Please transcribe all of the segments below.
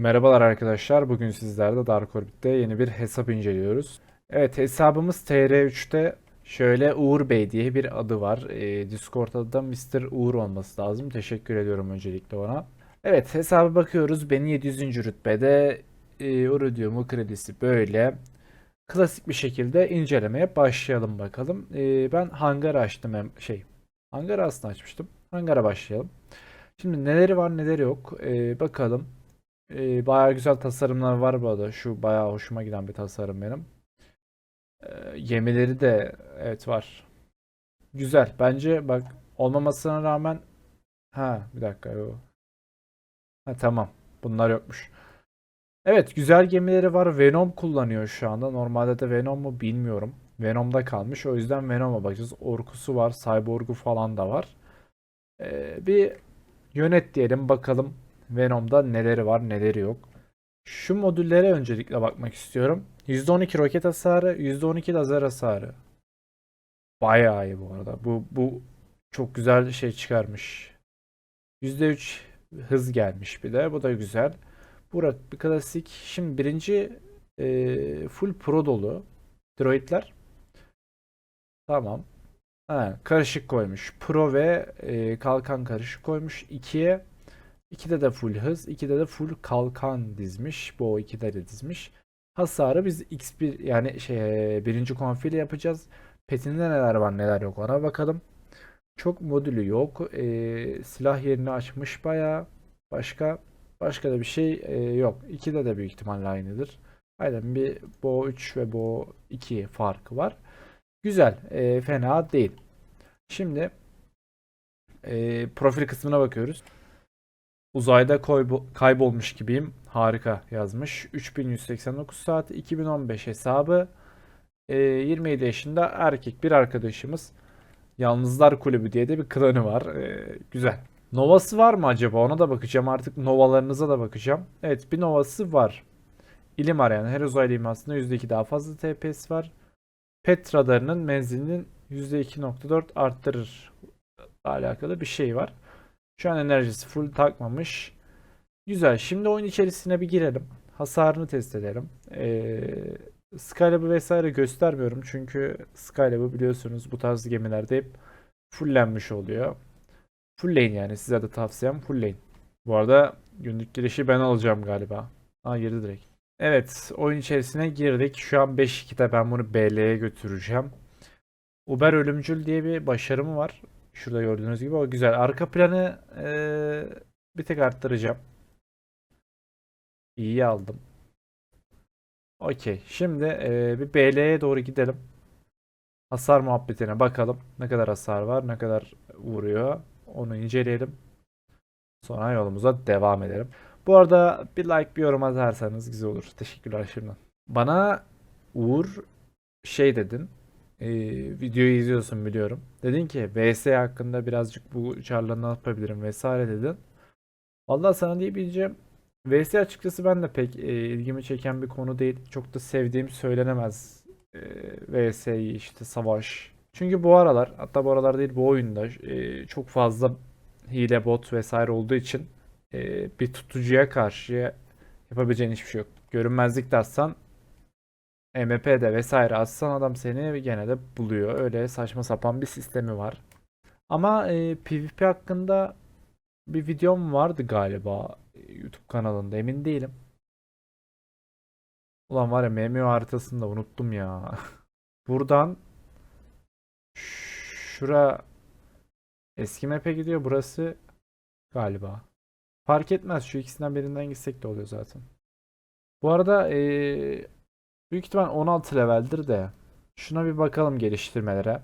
Merhabalar arkadaşlar. Bugün sizlerle Dark Orbit'te yeni bir hesap inceliyoruz. Evet hesabımız TR3'te şöyle Uğur Bey diye bir adı var. Ee, Discord'da da Mr. Uğur olması lazım. Teşekkür ediyorum öncelikle ona. Evet hesaba bakıyoruz. Beni 700. rütbede e, Iridium'u kredisi böyle. Klasik bir şekilde incelemeye başlayalım bakalım. Ee, ben hangar açtım hem şey. Hangarı aslında açmıştım. Hangara başlayalım. Şimdi neleri var neleri yok. Ee, bakalım. Ee, bayağı güzel tasarımlar var bu arada. Şu bayağı hoşuma giden bir tasarım benim. Ee, gemileri de evet var. Güzel. Bence bak olmamasına rağmen ha bir dakika yo. Ha tamam. Bunlar yokmuş. Evet güzel gemileri var. Venom kullanıyor şu anda. Normalde de Venom mu bilmiyorum. Venom'da kalmış. O yüzden Venom'a bakacağız. Orkusu var. Cyborg'u falan da var. Ee, bir yönet diyelim bakalım Venom'da neleri var neleri yok. Şu modüllere öncelikle bakmak istiyorum. %12 roket hasarı, %12 lazer hasarı. Bayağı iyi bu arada. Bu bu çok güzel şey çıkarmış. %3 hız gelmiş bir de. Bu da güzel. Burak bir klasik. Şimdi birinci e, full pro dolu. Droidler. Tamam. Ha, karışık koymuş. Pro ve e, kalkan karışık koymuş. 2'ye 2'de de full hız, 2'de de full kalkan dizmiş. Bu 2'de de dizmiş. Hasarı biz X1 yani şey e, birinci konfiyle yapacağız. Petinde neler var neler yok ona bakalım. Çok modülü yok. E, silah yerini açmış bayağı. Başka başka da bir şey e, yok. 2'de de büyük ihtimalle aynıdır. Aynen bir Bo 3 ve Bo 2 farkı var. Güzel. e, fena değil. Şimdi e, profil kısmına bakıyoruz. Uzayda kaybolmuş gibiyim. Harika yazmış. 3189 saat 2015 hesabı. E, 27 yaşında erkek bir arkadaşımız. Yalnızlar Kulübü diye de bir klanı var. E, güzel. Novası var mı acaba? Ona da bakacağım. Artık novalarınıza da bakacağım. Evet bir novası var. İlim arayan her uzaylı imasında %2 daha fazla TPS var. Pet radarının menzilinin %2.4 arttırır alakalı bir şey var. Şu an enerjisi full takmamış. Güzel. Şimdi oyun içerisine bir girelim. Hasarını test edelim. Ee, Skylab'ı vesaire göstermiyorum. Çünkü Skylab'ı biliyorsunuz bu tarz gemilerde hep fullenmiş oluyor. Fullleyin yani. Size de tavsiyem fullleyin. Bu arada günlük girişi ben alacağım galiba. Aa girdi direkt. Evet. Oyun içerisine girdik. Şu an 5-2'de ben bunu BL'ye götüreceğim. Uber ölümcül diye bir başarımı var. Şurada gördüğünüz gibi o güzel. Arka planı eee, bir tek arttıracağım. İyi aldım. Okey. Şimdi eee, bir BL'ye doğru gidelim. Hasar muhabbetine bakalım. Ne kadar hasar var, ne kadar vuruyor. Onu inceleyelim. Sonra yolumuza devam edelim. Bu arada bir like, bir yorum atarsanız güzel olur. Teşekkürler şimdiden. Bana Uğur şey dedin. Ee, videoyu izliyorsun biliyorum. Dedin ki VS hakkında birazcık bu çarla ne yapabilirim vesaire dedin. Vallahi sana diyebileceğim VS açıkçası ben de pek e, ilgimi çeken bir konu değil. Çok da sevdiğim söylenemez e, VS'yi işte savaş. Çünkü bu aralar hatta bu aralar değil bu oyunda e, çok fazla hile bot vesaire olduğu için e, bir tutucuya karşı yapabileceğin hiçbir şey yok. Görünmezlik de atsan MP'de vesaire atsan adam seni gene de buluyor. Öyle saçma sapan bir sistemi var. Ama e, PvP hakkında bir videom vardı galiba e, YouTube kanalında emin değilim. Ulan var ya MMO haritasını da unuttum ya. Buradan şura eski map'e gidiyor. Burası galiba. Fark etmez. Şu ikisinden birinden gitsek de oluyor zaten. Bu arada e, büyük ihtimal 16 leveldir de. Şuna bir bakalım geliştirmelere.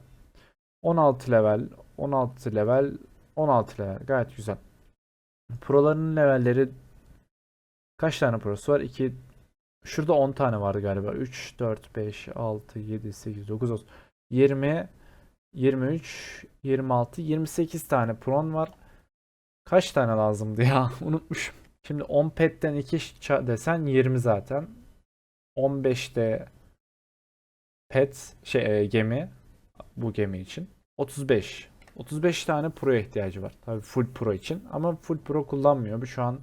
16 level, 16 level, 16 level. Gayet güzel. Proların levelleri kaç tane prosu var? 2 Şurada 10 tane vardı galiba. 3 4 5 6 7 8 9 10 20 23 26 28 tane pron var. Kaç tane lazımdı ya? Unutmuşum. Şimdi 10 petten 2 ça- desen 20 zaten. 15'te pet şey e, gemi bu gemi için 35. 35 tane pro ihtiyacı var. Tabii full pro için ama full pro kullanmıyor. Şu an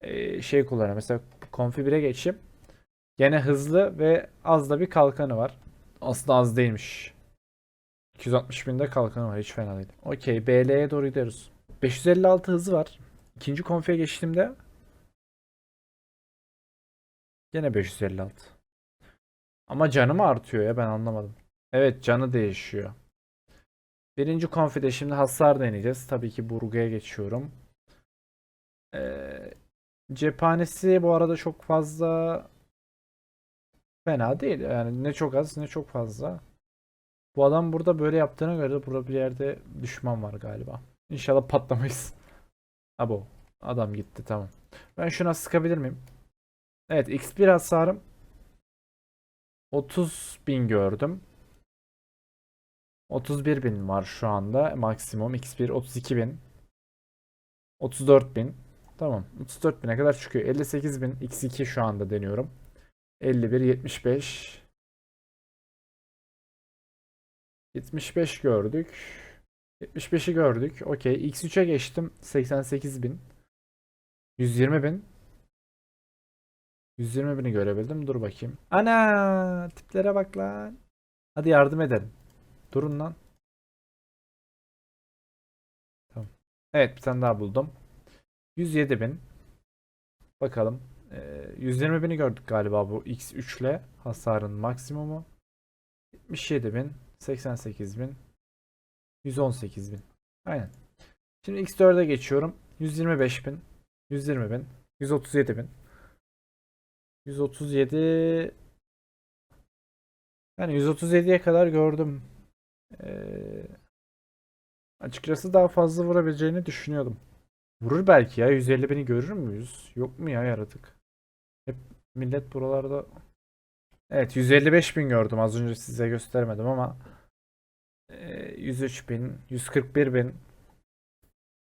e, şey kullanıyor. Mesela Confi 1'e geçip gene hızlı ve az da bir kalkanı var. Aslında az değilmiş. 260 binde kalkanı var. Hiç fena değil. Okey. BL'ye doğru gidiyoruz. 556 hızı var. İkinci konfiye geçtiğimde gene 556. Ama canı mı artıyor ya ben anlamadım. Evet canı değişiyor. Birinci konfide şimdi hasar deneyeceğiz. Tabii ki burguya geçiyorum. Ee, cephanesi bu arada çok fazla fena değil. Yani ne çok az ne çok fazla. Bu adam burada böyle yaptığına göre burada bir yerde düşman var galiba. İnşallah patlamayız. Abo. Adam gitti tamam. Ben şuna sıkabilir miyim? Evet X1 hasarım 30 bin gördüm. 31 bin var şu anda maksimum. X1 32 bin. 34 bin. Tamam. 34 bine kadar çıkıyor. 58 bin. X2 şu anda deniyorum. 51, 75. 75 gördük. 75'i gördük. Okey. X3'e geçtim. 88 bin. 120 bin. 120 bini görebildim. Dur bakayım. Ana! Tiplere bak lan. Hadi yardım edelim. Durun lan. Tamam. Evet bir tane daha buldum. 107 bin. Bakalım. Ee, 120 bini gördük galiba bu X3 ile hasarın maksimumu. 77 bin. 88 bin. 118 bin. Aynen. Şimdi X4'e geçiyorum. 125 bin. 120 bin. 137 bin. 137 yani 137'ye kadar gördüm. Ee, açıkçası daha fazla vurabileceğini düşünüyordum. Vurur belki ya. 150 bini görür müyüz? Yok mu ya yaratık? Hep millet buralarda Evet 155 bin gördüm. Az önce size göstermedim ama e, 103 bin, 141 bin,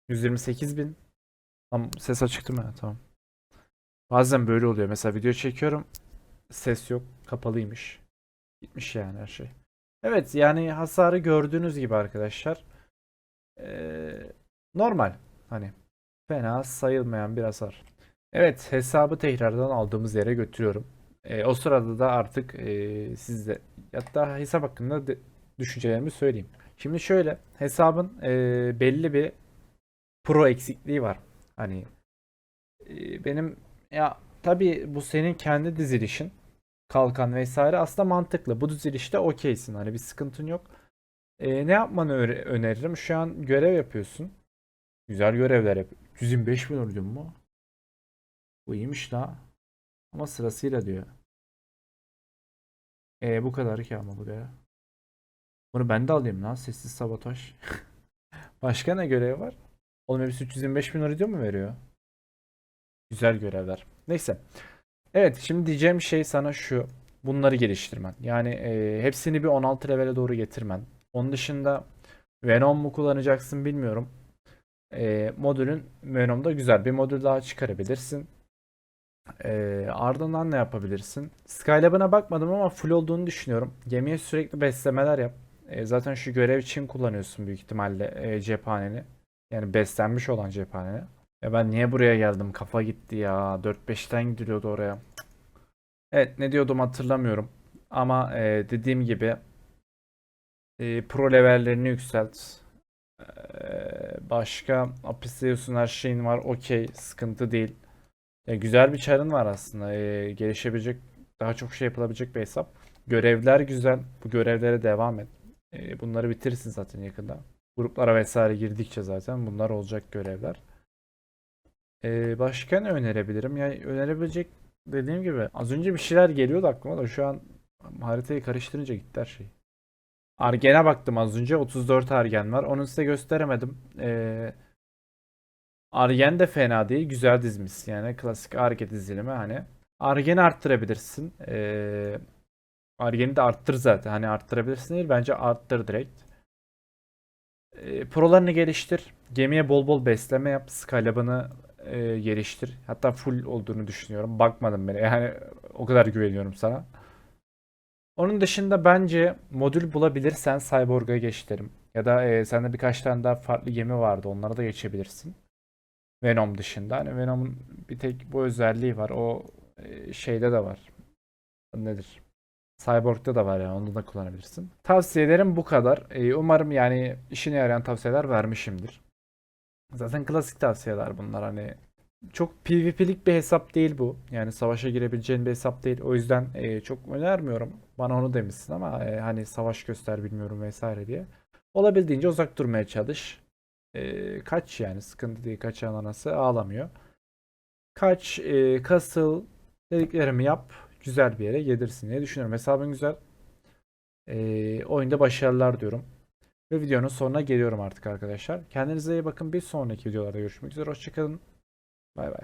128 bin. Tamam ses açıktı mı? Tamam. Bazen böyle oluyor. Mesela video çekiyorum. Ses yok. Kapalıymış. Gitmiş yani her şey. Evet yani hasarı gördüğünüz gibi arkadaşlar. Ee, normal. Hani fena sayılmayan bir hasar. Evet hesabı tekrardan aldığımız yere götürüyorum. Ee, o sırada da artık e, sizde hatta hesap hakkında de- düşüncelerimi söyleyeyim. Şimdi şöyle hesabın e, belli bir pro eksikliği var. Hani e, benim ya tabii bu senin kendi dizilişin kalkan vesaire aslında mantıklı. Bu dizilişte okeysin. Hani bir sıkıntın yok. Ee, ne yapmanı öneririm? Şu an görev yapıyorsun. Güzel görevler yap. 125 bin ördün mu? Bu iyiymiş la. Ama sırasıyla diyor. E bu kadar ki ama bu ya. Bunu ben de alayım lan. Sessiz sabotaj. Başka ne görev var? Oğlum hepsi 325 bin ödüyor mu veriyor? Güzel görevler. Neyse. Evet şimdi diyeceğim şey sana şu. Bunları geliştirmen. Yani e, hepsini bir 16 levele doğru getirmen. Onun dışında Venom mu kullanacaksın bilmiyorum. E, modülün Venom'da güzel bir modül daha çıkarabilirsin. E, ardından ne yapabilirsin? Skylab'ına bakmadım ama full olduğunu düşünüyorum. Gemiye sürekli beslemeler yap. E, zaten şu görev için kullanıyorsun büyük ihtimalle e, cephaneni. Yani beslenmiş olan cephaneni. Ya ben niye buraya geldim? Kafa gitti ya. 4-5'ten gidiliyordu oraya. Evet ne diyordum hatırlamıyorum. Ama e, dediğim gibi e, pro levellerini yükselt. E, başka Apicius'un her şeyin var. Okey. Sıkıntı değil. Ya, güzel bir çarın var aslında. E, gelişebilecek daha çok şey yapılabilecek bir hesap. Görevler güzel. Bu görevlere devam et. E, bunları bitirsin zaten yakında. Gruplara vesaire girdikçe zaten bunlar olacak görevler. Ee, başka ne önerebilirim? Ya önerebilecek dediğim gibi az önce bir şeyler geliyordu aklıma da şu an haritayı karıştırınca gitti her şey. Argen'e baktım az önce 34 Argen var. Onu size gösteremedim. Ee, Argen de fena değil. Güzel dizmiş. Yani klasik Arge dizilimi hani. Argen'i arttırabilirsin. Ee, Argen'i de arttır zaten. Hani arttırabilirsin değil. Bence arttır direkt. Ee, prolarını geliştir. Gemiye bol bol besleme yap. Skylab'ını e, geliştir. Hatta full olduğunu düşünüyorum. Bakmadım bile. Yani o kadar güveniyorum sana. Onun dışında bence modül bulabilirsen Cyborg'a geç derim. Ya da e, sende birkaç tane daha farklı gemi vardı. Onlara da geçebilirsin. Venom dışında. Hani Venom'un bir tek bu özelliği var. O e, şeyde de var. Nedir? Cyborg'da da var yani onu da kullanabilirsin. Tavsiyelerim bu kadar. E, umarım yani işine yarayan tavsiyeler vermişimdir. Zaten klasik tavsiyeler bunlar hani çok PvP'lik bir hesap değil bu. Yani savaşa girebileceğin bir hesap değil. O yüzden e, çok önermiyorum. Bana onu demişsin ama e, hani savaş göster bilmiyorum vesaire diye. Olabildiğince uzak durmaya çalış. E, kaç yani sıkıntı değil. Kaçan anası ağlamıyor. Kaç, e, kasıl dediklerimi yap. Güzel bir yere gelirsin diye düşünüyorum. Hesabın güzel. E, oyunda başarılar diyorum. Ve videonun sonuna geliyorum artık arkadaşlar. Kendinize iyi bakın. Bir sonraki videolarda görüşmek üzere. Hoşçakalın. Bay bay.